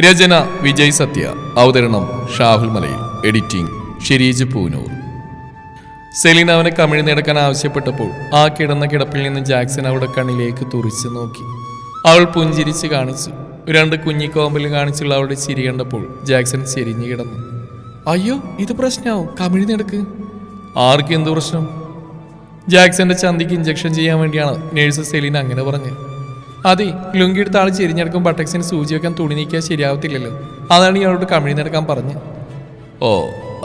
രചന വിജയ് സത്യ. അവതരണം ഷാഹുൽ മലയിൽ. Editing Shireej Poonoor. Selene അവനെ കമിഴ്ന്നെടുക്കാൻ ആവശ്യപ്പെട്ടപ്പോൾ ആ കിടന്ന കിടപ്പിൽ നിന്ന് ജാക്സൺ അവളുടെ കണ്ണിലേക്ക് തുറിച്ചു നോക്കി. അവൾ പുഞ്ചിരിച്ച് കാണിച്ചു. രണ്ട് കുഞ്ഞിക്കോമ്പൽ കാണിച്ചുള്ള അവളുടെ ചിരി കണ്ടപ്പോൾ ജാക്സൺ ചെരിഞ്ഞു കിടന്നു. അയ്യോ ഇത് പ്രശ്നമാവും കമിഴ്ന്നെടുക്ക് ആർക്കും എന്ത് പ്രശ്നം? ജാക്സന്റെ ചന്തിക്ക് ഇഞ്ചക്ഷൻ ചെയ്യാൻ വേണ്ടിയാണ് നേഴ്സ് സെലീൻ അങ്ങനെ പറഞ്ഞത് അതെ ലുങ്കി എടുത്ത ആൾ ചെരിഞ്ഞെടുക്കും ബട്ടക്സിന് സൂചി വെക്കാൻ തുണി നീക്കിയാൽ ശരിയാവത്തില്ലല്ലോ. അതാണ് ഇയാളോട് കമിഴി നടക്കാൻ പറഞ്ഞത് ഓ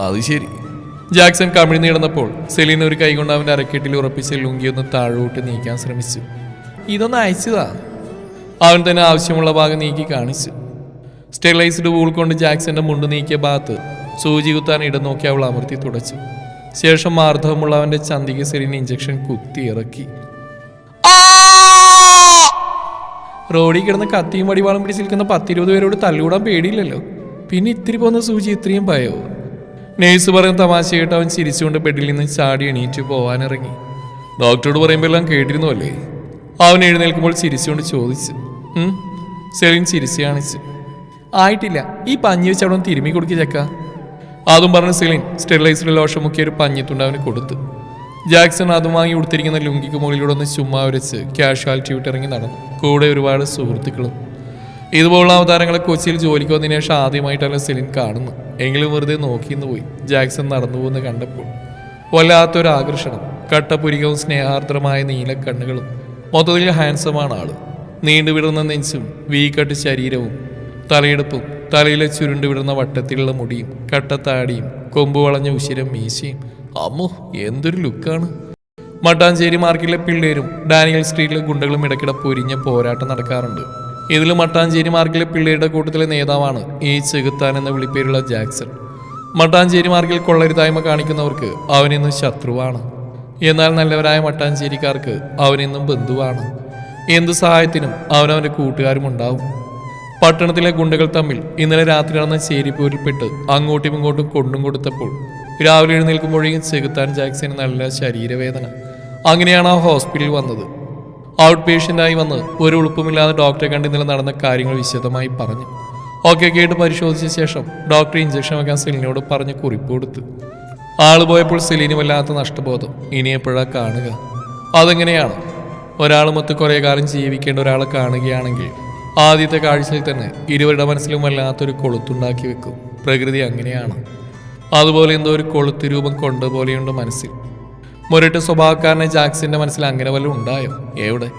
അത് ശരി. ജാക്സൺ കമിഴി നീടുന്നപ്പോൾ സെലീൻ ഒരു കൈകൊണ്ട് അവന്റെ അരക്കെട്ടിൽ ഉറപ്പിച്ച് ലുങ്കി ഒന്ന് താഴോട്ട് നീക്കാൻ ശ്രമിച്ചു. ഇതൊന്ന് അയച്ചതാ. അവൻ തന്നെ ആവശ്യമുള്ള ഭാഗം നീക്കി കാണിച്ചു. സ്റ്റെറിലൈസ്ഡ് വൂൾ കൊണ്ട് ജാക്സന്റെ മുണ്ട് നീക്കിയ ഭാഗത്ത് സൂചി കുത്താൻ ഇടം നോക്കി അവൾ അമർത്തി തുടച്ചു. ശേഷം മാർദ്ദവമുള്ള അവന്റെ ചന്തിക സെലീൻ ഇഞ്ചക്ഷൻ കുത്തി റോഡിൽ കിടന്ന് കത്തിയും വടിവാളും പിടിച്ച് നിൽക്കുന്ന പത്തിരുപത് പേരോട് തല്ലുകൂടാൻ പേടിയില്ലല്ലോ. പിന്നെ ഇത്തിരി പോകുന്ന സൂചി ഇത്രയും ഭയോ നേഴ്സ് പറയുന്ന തമാശ കേട്ട് അവൻ ചിരിച്ചുകൊണ്ട് ബെഡിൽ നിന്ന് ചാടി എണീറ്റ് പോവാനിറങ്ങി. ഡോക്ടറോട് പറയുമ്പോൾ എല്ലാം കേട്ടിരുന്നു അല്ലേ അവൻ എഴുന്നേൽക്കുമ്പോൾ ചിരിച്ചുകൊണ്ട് ചോദിച്ചു? സെലിൻ ചിരിച്ചു കാണിച്ചു. ആയിട്ടില്ല ഈ പഞ്ഞി വെച്ച് അവിടെ തിരുമ്മി കൊടുക്കി ചക്ക. അതും പറഞ്ഞ് സെലിൻ സ്റ്റെറിലൈസ്ഡ് ലോഷം മുക്കിയ ഒരു പഞ്ഞിത്തുണ്ട് അവന് കൊടുത്തു. ജാക്സൺ അതും വാങ്ങി ഉടുത്തിരിക്കുന്ന ലുങ്കിക്ക് മുകളിലൂടെ ഒന്ന് ചുമ്മാ വരച്ച് കാഷ്വാലിറ്റി വിട്ടിറങ്ങി നടന്നു. കൂടെ ഒരുപാട് സുഹൃത്തുക്കളും. ഇതുപോലുള്ള അവതാരങ്ങളെ കൊച്ചിയിൽ ജോലിക്ക് വന്നതിന് ശേഷം ആദ്യമായിട്ടല്ല സെലിൻ കാണുന്നു എങ്കിലും വെറുതെ നോക്കിന്ന് പോയി. ജാക്സൺ നടന്നു പോകുന്ന കണ്ടപ്പോൾ വല്ലാത്തൊരു ആകർഷണം. കട്ടപുരികവും സ്നേഹാർദ്രമായ നീല കണ്ണുകളും. മൊത്തത്തിൽ ഹാൻസമാണ് ആൾ. നീണ്ടുവിടുന്ന നെഞ്ചും വീക്കട്ട് ശരീരവും തലയെടുപ്പും തലയിലെ ചുരുണ്ടുവിടുന്ന വട്ടത്തിലുള്ള മുടിയും കട്ടത്താടിയും കൊമ്പ് വളഞ്ഞ ഉശിരം മീശയും അമ്മോ എന്തൊരു ലുക്കാണ്. മട്ടാഞ്ചേരി മാർക്കറ്റിലെ പിള്ളേരും ഡാനിയൽ സ്ട്രീറ്റിലെ ഗുണ്ടകളും ഇടയ്ക്കിടെ പൊരിഞ്ഞ പോരാട്ടം നടക്കാറുണ്ട്. ഇതിൽ മട്ടാഞ്ചേരി മാർക്കിലെ പിള്ളേരുടെ കൂട്ടത്തിലെ നേതാവാണ് ഈ ചെകുത്താൻ എന്ന വിളിപ്പേരുള്ള ജാക്സൺ. മട്ടാഞ്ചേരി മാർക്കിൽ കൊള്ളരുതായ്മ കാണിക്കുന്നവർക്ക് അവനെന്നും ശത്രുവാണ്. എന്നാൽ നല്ലവരായ മട്ടാഞ്ചേരിക്കാർക്ക് അവനെന്നും ബന്ധുവാണ്. എന്ത് സഹായത്തിനും അവനവന്റെ കൂട്ടുകാരും ഉണ്ടാവും. പട്ടണത്തിലെ ഗുണ്ടകൾ തമ്മിൽ ഇന്നലെ രാത്രി നടന്ന ചേരിപ്പോരിൽപ്പെട്ട് അങ്ങോട്ടും ഇങ്ങോട്ടും കൊണ്ടും കൊടുത്തപ്പോൾ രാവിലെ എഴുന്നേൽക്കുമ്പോഴേക്കും ചെകുത്താൻ ജാക്സന് നല്ല ശരീരവേദന. അങ്ങനെയാണ് ആ ഹോസ്പിറ്റലിൽ വന്നത്. ഔട്ട് പേഷ്യന്റായി വന്ന് ഒരു ഉളുപ്പുമില്ലാതെ ഡോക്ടറെ കണ്ട് നടന്ന കാര്യങ്ങൾ വിശദമായി പറഞ്ഞു. ഓക്കെ കേട്ട് പരിശോധിച്ച ശേഷം ഡോക്ടർ ഇഞ്ചക്ഷൻ വെക്കാൻ സെലിനോട് പറഞ്ഞ് കുറിപ്പ് കൊടുത്തു. ആൾ പോയപ്പോൾ സെലിന് വല്ലാത്ത നഷ്ടബോധം. ഇനി എപ്പോഴാ കാണുക? അതെങ്ങനെയാണ്? ഒരാളുമൊത്ത് കുറേ കാലം ജീവിക്കേണ്ട ഒരാളെ കാണുകയാണെങ്കിൽ ആദ്യത്തെ കാഴ്ചയിൽ തന്നെ ഇരുവരുടെ മനസ്സിലും വല്ലാത്തൊരു കൊളുത്തുണ്ടാക്കി വെക്കും. പ്രകൃതി അങ്ങനെയാണ്. അതുപോലെ എന്തോ ഒരു കൊളുത്ത് രൂപം കൊണ്ടുപോലെയുണ്ട് മനസ്സിൽ. മുരട്ട് സ്വഭാവക്കാരനെ ജാക്സിന്റെ മനസ്സിൽ അങ്ങനെ വല്ലതും ഉണ്ടായോ? എവിടെ?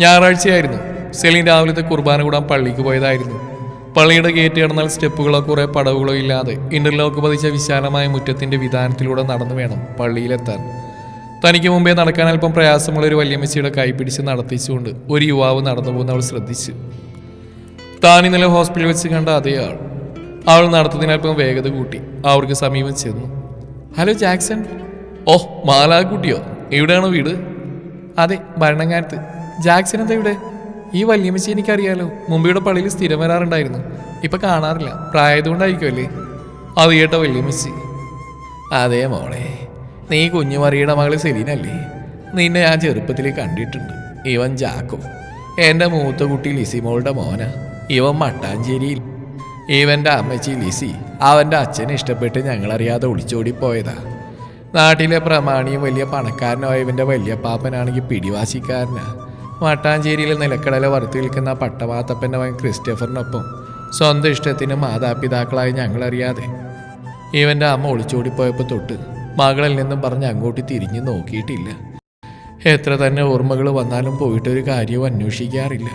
ഞായറാഴ്ചയായിരുന്നു. സെലിൻ രാവിലത്തെ കുർബാന കൂടാൻ പള്ളിക്ക് പോയതായിരുന്നു. പള്ളിയുടെ ഗേറ്റ് കടന്നാൽ സ്റ്റെപ്പുകളോ കുറേ പടവുകളോ ഇല്ലാതെ ഇന്റർലോക്ക് പതിച്ച വിശാലമായ മുറ്റത്തിന്റെ വിധാനത്തിലൂടെ നടന്നു വേണം പള്ളിയിലെത്താൻ. തനിക്ക് മുമ്പേ നടക്കാൻ അല്പം പ്രയാസമുള്ള ഒരു വല്യമ്മച്ചിയുടെ കൈപിടിച്ച് നടത്തിച്ചുകൊണ്ട് ഒരു യുവാവ് നടന്നു പോകുന്ന അവൾ ശ്രദ്ധിച്ചു. താൻ ഇന്നലെ ഹോസ്പിറ്റലിൽ വെച്ച് കണ്ട അതേ ആൾ. അവൾ നടത്തതിന് വേഗത കൂട്ടി. അവർക്ക് സമീപം ചെന്നു. Hello Jackson. ഓ മാലാക്കുട്ടിയോ എവിടെയാണോ വീട്? അതെ ഭരണങ്ങാനത്ത് ജാക്സൺ എന്താ ഇവിടെ? ഈ വല്യമ്മച്ചി എനിക്കറിയാലോ. മുമ്പിയുടെ പള്ളിയിൽ സ്ഥിരം വരാറുണ്ടായിരുന്നു. ഇപ്പൊ കാണാറില്ല. പ്രായതുകൊണ്ടായിരിക്കുമല്ലേ? അത് കേട്ടോ വല്യമ്മച്ചി. അതെ മോളെ. നീ കുഞ്ഞുമറിയുടെ മകൾ സെലീനല്ലേ? നിന്നെ ഞാൻ ചെറുപ്പത്തിൽ കണ്ടിട്ടുണ്ട്. ഇവൻ ജാക്കോ. എന്റെ മൂത്ത കുട്ടി ലിസിമോളുടെ മോന. ഇവൻ മട്ടാഞ്ചേരിയിൽ ഇവന്റെ അമ്മച്ചി ലിസി അവന്റെ അച്ഛനെ ഇഷ്ടപ്പെട്ട് ഞങ്ങളറിയാതെ ഒളിച്ചോടി പോയതാ നാട്ടിലെ പ്രമാണിയും വലിയ പണക്കാരനായ ഇവന്റെ വലിയ പാപ്പനാണെങ്കിൽ പിടിവാശിക്കാരനാ. മട്ടാഞ്ചേരിയിലെ നിലക്കടല വറുത്തു വിൽക്കുന്ന പട്ടവാത്തപ്പന്റെ മകൻ ക്രിസ്റ്റഫറിനൊപ്പം സ്വന്തം ഇഷ്ടത്തിന് മാതാപിതാക്കളായി ഞങ്ങളറിയാതെ. ഇവന്റെ അമ്മ ഒളിച്ചോടി പോയപ്പോൾ തൊട്ട് മകളിൽ നിന്നും പറഞ്ഞ് അങ്ങോട്ട് തിരിഞ്ഞു നോക്കിയിട്ടില്ല. എത്ര തന്നെ ഓർമ്മകൾ വന്നാലും പോയിട്ടൊരു കാര്യവും അന്വേഷിക്കാറില്ല.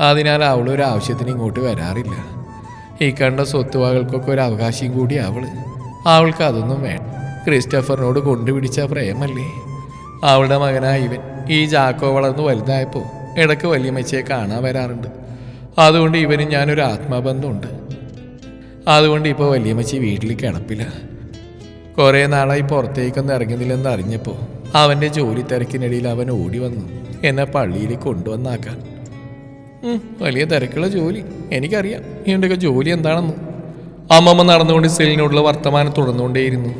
അതിനാൽ അവളൊരു ആവശ്യത്തിന് ഇങ്ങോട്ട് വരാറില്ല. ഈ കണ്ട സ്വത്തുവകൾക്കൊക്കെ ഒരു അവകാശം കൂടി അവൾ. അവൾക്ക് അതൊന്നും വേണം ക്രിസ്റ്റഫറിനോട് കൊണ്ടുപിടിച്ച പ്രേമല്ലേ? അവളുടെ മകനായ ഇവൻ ഈ ജാക്കോ വളർന്ന് വലുതായപ്പോൾ ഇടയ്ക്ക് വലിയമ്മച്ചയെ കാണാൻ വരാറുണ്ട്. അതുകൊണ്ട് ഇവനും ഞാനൊരു ആത്മബന്ധമുണ്ട്. അതുകൊണ്ട് ഇപ്പോൾ വലിയമ്മച്ചി വീട്ടിൽ കിടപ്പില്ല. കുറേ നാളായി പുറത്തേക്കൊന്നും ഇറങ്ങുന്നില്ലെന്ന് അറിഞ്ഞപ്പോൾ അവന്റെ ജോലി തിരക്കിനിടയിൽ അവൻ ഓടി വന്നു. എന്നെ പള്ളിയിൽ കൊണ്ടുവന്നാക്കാൻ. വലിയ തിരക്കുള്ള ജോലി. എനിക്കറിയാം. ഇവന്റെയൊക്കെ ജോലി എന്താണെന്ന്. അമ്മമ്മ നടന്നുകൊണ്ട് സെലിനോടുള്ള വർത്തമാനം തുടർന്നുകൊണ്ടേയിരുന്നു.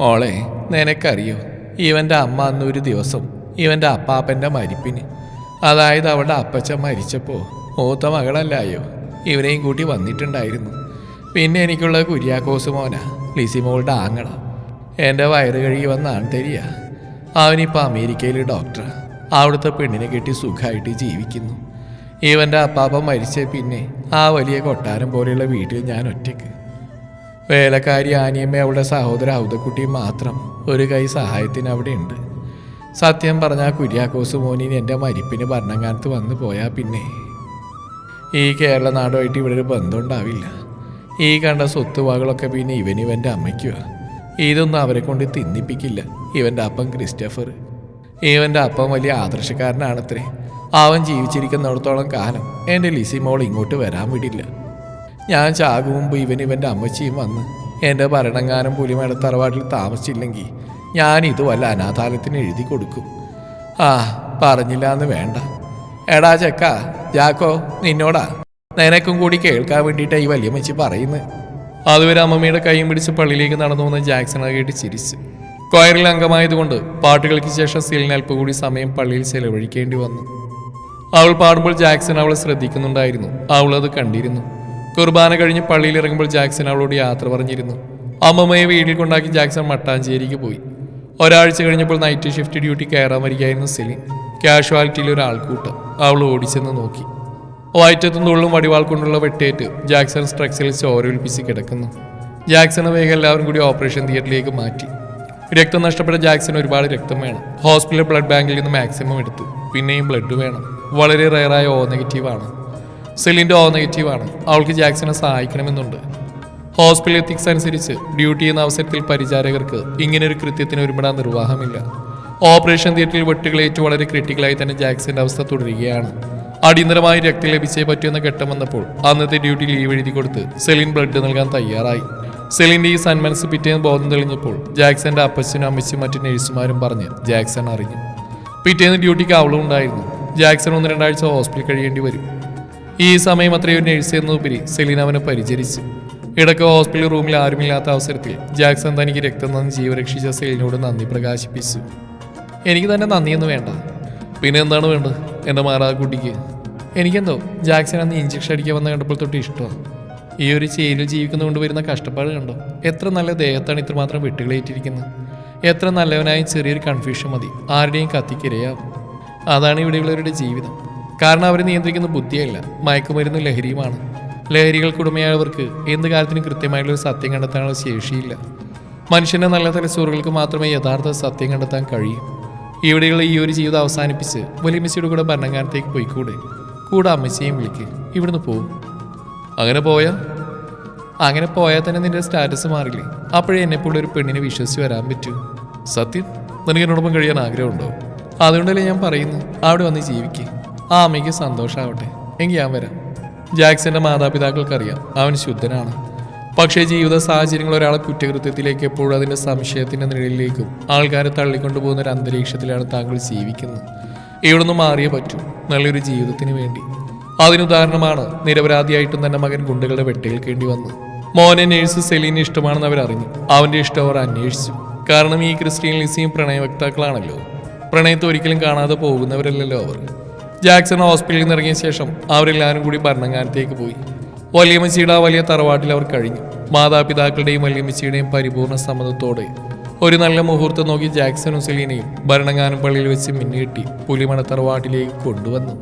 ഓളെ നിനക്കറിയോ? ഇവന്റെ അമ്മ അന്നൊരു ദിവസം ഇവന്റെ അപ്പാപ്പന്റെ മരിപ്പിന്. അതായത് അവളുടെ അപ്പച്ച മരിച്ചപ്പോൾ മൂത്ത മകളല്ലായോ? ഇവനെയും കൂട്ടി വന്നിട്ടുണ്ടായിരുന്നു. പിന്നെ എനിക്കുള്ള കുര്യാക്കോസ് മോന ലിസിമോളുടെ ആങ്ങള. എന്റെ വയറ് കഴുകി വന്നാണ് തരിക അവനിപ്പോൾ അമേരിക്കയിൽ ഡോക്ടർ അവിടുത്തെ പെണ്ണിനെ കെട്ടി സുഖമായിട്ട് ജീവിക്കുന്നു. ഇവന്റെ അപ്പാപ്പ മരിച്ച പിന്നെ ആ വലിയ കൊട്ടാരം പോലെയുള്ള വീട്ടിൽ ഞാൻ ഒറ്റയ്ക്ക്. വേലക്കാരി ആനിയമ്മ അവളുടെ സഹോദര ഔതക്കുട്ടിയും മാത്രം ഒരു കൈ സഹായത്തിന് അവിടെ ഉണ്ട്. സത്യം പറഞ്ഞാൽ കുര്യാക്കോസ് മോനിന് എന്റെ മരിപ്പിന് ഭരണകാലത്ത് വന്നു പോയാൽ പിന്നെ. ഈ കേരള നാടുമായിട്ട് ഇവിടെ ഒരു ബന്ധം ഉണ്ടാവില്ല ഈ കണ്ട സ്വത്തുവകളൊക്കെ പിന്നെ ഇവൻ ഇവന്റെ അമ്മയ്ക്കുവാ. ഇതൊന്നും അവരെ കൊണ്ട് തിന്നിപ്പിക്കില്ല. ഇവന്റെ അപ്പം ക്രിസ്റ്റഫർ. ഇവന്റെ അപ്പം വലിയ ആദർശക്കാരനാണത്രേ. അവൻ ജീവിച്ചിരിക്കുന്നിടത്തോളം കാലം എന്റെ ലിസി മോൾ ഇങ്ങോട്ട് വരാൻ വിടില്ല. ഞാൻ ചാകും മുമ്പ് ഇവൻ ഇവന്റെ അമ്മച്ചിയും വന്ന് എന്റെ ഭരണങ്ങാനം പുലിമേട തറവാട്ടിൽ താമസിച്ചില്ലെങ്കിൽ ഞാൻ ഇത് വല്ല അനാഥാലയത്തിന് എഴുതി കൊടുക്കും. ആ പറഞ്ഞില്ല എന്ന് വേണ്ട. എടാ ചെക്ക ജാക്കോ നിന്നോടാ. നിനക്കും കൂടി കേൾക്കാൻ വേണ്ടിയിട്ടാണ് ഈ വലിയമ്മച്ചി പറയുന്നത്. അതുവരെ അമ്മമ്മയുടെ കൈയും പിടിച്ച് പള്ളിയിലേക്ക് നടന്നു വന്ന ജാക്സൺ കേട്ട് ചിരിച്ചു. കൊയറിൽ അംഗമായതുകൊണ്ട് പാട്ടുകൾക്ക് ശേഷം സീലിന് അല്പം കൂടി സമയം പള്ളിയിൽ ചെലവഴിക്കേണ്ടി വന്നു. അവൾ പാടുമ്പോൾ ജാക്സൺ അവളെ ശ്രദ്ധിക്കുന്നുണ്ടായിരുന്നു. അവൾ അത് കണ്ടിരുന്നു. കുർബാന കഴിഞ്ഞ് പള്ളിയിൽ ഇറങ്ങുമ്പോൾ ജാക്സൺ അവളോട് യാത്ര പറഞ്ഞിരുന്നു. അമ്മമ്മയെ വീട്ടിൽ കൊണ്ടാക്കി ജാക്സൺ മട്ടാഞ്ചേരിക്ക് പോയി. ഒരാഴ്ച കഴിഞ്ഞപ്പോൾ നൈറ്റ് ഷിഫ്റ്റ് ഡ്യൂട്ടി കയറാൻ വരികയായിരുന്നു സെലിൻ. കാഷ്വാലിറ്റിയിൽ ഒരു അവൾ ഓടിച്ചെന്ന് നോക്കി. വയറ്റത്തും തുള്ളും വടിവാൾ കൊണ്ടുള്ള വെട്ടേറ്റ് ജാക്സൺ സ്ട്രക്സിൽ ചോരൊലിപ്പിച്ച് കിടക്കുന്നു. ജാക്സണെ വേഗം എല്ലാവരും കൂടി ഓപ്പറേഷൻ തിയേറ്ററിലേക്ക് മാറ്റി. രക്തം നഷ്ടപ്പെട്ട ജാക്സൺ ഒരുപാട് രക്തം വേണം. ഹോസ്പിറ്റൽ ബ്ലഡ് ബാങ്കിൽ നിന്ന് മാക്സിമം എടുത്തു. പിന്നെയും ബ്ലഡ് വേണം. വളരെ റയറായ ഓ നെഗറ്റീവാണ്. സെലിന്റെ ഓ നെഗറ്റീവാണ്. അവൾക്ക് ജാക്സനെ സഹായിക്കണമെന്നുണ്ട്. ഹോസ്പിറ്റൽ എത്തിക്സ് അനുസരിച്ച് ഡ്യൂട്ടി ചെയ്യുന്ന അവസരത്തിൽ പരിചാരകർക്ക് ഇങ്ങനൊരു കൃത്യത്തിന് ഒരുപാട് നിർവാഹമില്ല. ഓപ്പറേഷൻ തിയേറ്ററിൽ വെട്ടുകളേറ്റ് വളരെ ക്രിട്ടിക്കലായി തന്നെ ജാക്സന്റെ അവസ്ഥ തുടരുകയാണ്. അടിയന്തരമായി രക്തം ലഭിച്ചേ പറ്റുമെന്ന ഘട്ടം വന്നപ്പോൾ അന്നത്തെ ഡ്യൂട്ടി ലീവ് എഴുതി കൊടുത്ത് സെലിൻ ബ്ലഡ് നൽകാൻ തയ്യാറായി. സെലിന്റെ ഈ സന്മനസ് പിറ്റേന്ന് ബോധം തെളിഞ്ഞപ്പോൾ ജാക്സന്റെ അപ്പച്ചനും അമ്മച്ചും മറ്റു നഴ്സുമാരും പറഞ്ഞ് ജാക്സൺ അറിഞ്ഞു. പിറ്റേന്ന് ഡ്യൂട്ടിക്ക് അവളും ഉണ്ടായിരുന്നു. ജാക്സൺ ഒന്ന് രണ്ടാഴ്ച ഹോസ്പിറ്റൽ കഴിയേണ്ടി വരും. ഈ സമയം അത്രയും നഴ്സ് എന്നതുപരി സെലീന അവനെ പരിചരിച്ചു. ഇടയ്ക്ക് ഹോസ്പിറ്റൽ റൂമിൽ ആരുമില്ലാത്ത അവസരത്തിൽ ജാക്സൺ തനിക്ക് രക്തം തന്ന് ജീവരക്ഷിച്ച സെലിനോട് നന്ദി പ്രകാശിപ്പിച്ചു. എനിക്ക് തന്നെ നന്ദിയൊന്നും വേണ്ട. പിന്നെ എന്താണ് വേണ്ടത്? എന്റെ മാറാക്കുട്ടിക്ക് എനിക്കെന്തോ? ജാക്സൺ അന്ന് ഇഞ്ചക്ഷൻ അടിക്കാൻ വന്ന കണ്ടപ്പോൾ തൊട്ട് ഇഷ്ടമാണ് ഈ ഒരു ചേരിൽ ജീവിക്കുന്നതുകൊണ്ട് വരുന്ന കഷ്ടപ്പാട് കണ്ടോ? എത്ര നല്ല ദേഹത്താണ് ഇത്രമാത്രം വെട്ടുകളേറ്റിരിക്കുന്നത്. എത്ര നല്ലവനായ ചെറിയൊരു കൺഫ്യൂഷൻ മതി. ആരുടെയും കത്തിക്കിരയാവും. അതാണ് ഇവിടെയുള്ളവരുടെ ജീവിതം. കാരണം അവരെ നിയന്ത്രിക്കുന്ന ബുദ്ധിയല്ല. മയക്കുമരുന്ന് ലഹരിയുമാണ്. ലഹരികൾക്കുടമയായവർക്ക് എന്ത് കാര്യത്തിനും കൃത്യമായിട്ടുള്ള ഒരു സത്യം കണ്ടെത്താനുള്ള ശേഷിയില്ല. മനുഷ്യന്റെ നല്ല തലച്ചോറുകൾക്ക് മാത്രമേ യഥാർത്ഥ സത്യം കണ്ടെത്താൻ കഴിയൂ. ഇവിടെയുള്ള ഈ ഒരു ജീവിതം അവസാനിപ്പിച്ച് വലിയ മിസ്സിയുടെ കൂടെ ഭരണകാലത്തേക്ക് പോയിക്കൂടെ? കൂടെ അമ്മച്ചിയും വിളിക്ക്. ഇവിടുന്ന് പോവും. അങ്ങനെ പോയാ? അങ്ങനെ പോയാൽ തന്നെ നിന്റെ സ്റ്റാറ്റസ് മാറില്ലേ? അപ്പോഴേ എന്നെപ്പോലുള്ള ഒരു പെണ്ണിനെ വിശ്വസിച്ച് വരാൻ പറ്റൂ. സത്യം? നിനക്ക് എന്നോടൊപ്പം കഴിയാൻ ആഗ്രഹമുണ്ടോ? അതുകൊണ്ടല്ലേ ഞാൻ പറയുന്നു അവിടെ വന്ന് ജീവിക്കുക ആ അമ്മയ്ക്ക് സന്തോഷമാവട്ടെ എങ്കിൽ ഞാൻ വരാം. ജാക്സന്റെ മാതാപിതാക്കൾക്കറിയാം. അവൻ ശുദ്ധനാണ്. പക്ഷേ ജീവിത സാഹചര്യങ്ങൾ ഒരാളെ കുറ്റകൃത്യത്തിലേക്ക് എപ്പോഴും അതിന്റെ സംശയത്തിന്റെ നിഴലിലേക്കും ആൾക്കാരെ തള്ളിക്കൊണ്ടുപോകുന്ന ഒരു അന്തരീക്ഷത്തിലാണ് താങ്കൾ ജീവിക്കുന്നത്. ഇവിടുന്ന് മാറിയേ പറ്റൂ. നല്ലൊരു ജീവിതത്തിന് വേണ്ടി. അതിനുദാഹരണമാണ് നിരപരാധിയായിട്ടും തന്നെ മകൻ ഗുണ്ടകളുടെ വെട്ടേൽക്കേണ്ടി വന്നു മോനെ നേഴ്സ് സെലീനെ ഇഷ്ടമാണെന്ന് അവർ അറിഞ്ഞു അവന്റെ ഇഷ്ടം അവർ അന്വേഷിച്ചു. കാരണം ഈ ക്രിസ്ത്യൻ ലിസിയും പ്രണയവക്താക്കളാണല്ലോ. പ്രണയത്തെ ഒരിക്കലും കാണാതെ പോകുന്നവരല്ലല്ലോ അവർ. ജാക്സൺ ഹോസ്പിറ്റലിൽ നിന്ന് ഇറങ്ങിയ ശേഷം അവരെല്ലാവരും കൂടി ഭരണങ്ങാനത്തേക്ക് പോയി. വലിയമ്മച്ചിയുടെ ആ വലിയ തറവാട്ടിൽ അവർ കഴിഞ്ഞു. മാതാപിതാക്കളുടെയും വലിയമ്മച്ചിയുടെയും പരിപൂർണ സമ്മതത്തോടെ ഒരു നല്ല മുഹൂർത്തം നോക്കി ജാക്സണും സെലീനയും ഭരണങ്ങാനം പള്ളിയിൽ വെച്ച് മിന്നിയെട്ടി പുലിമണ തറവാട്ടിലേക്ക് കൊണ്ടുവന്നു.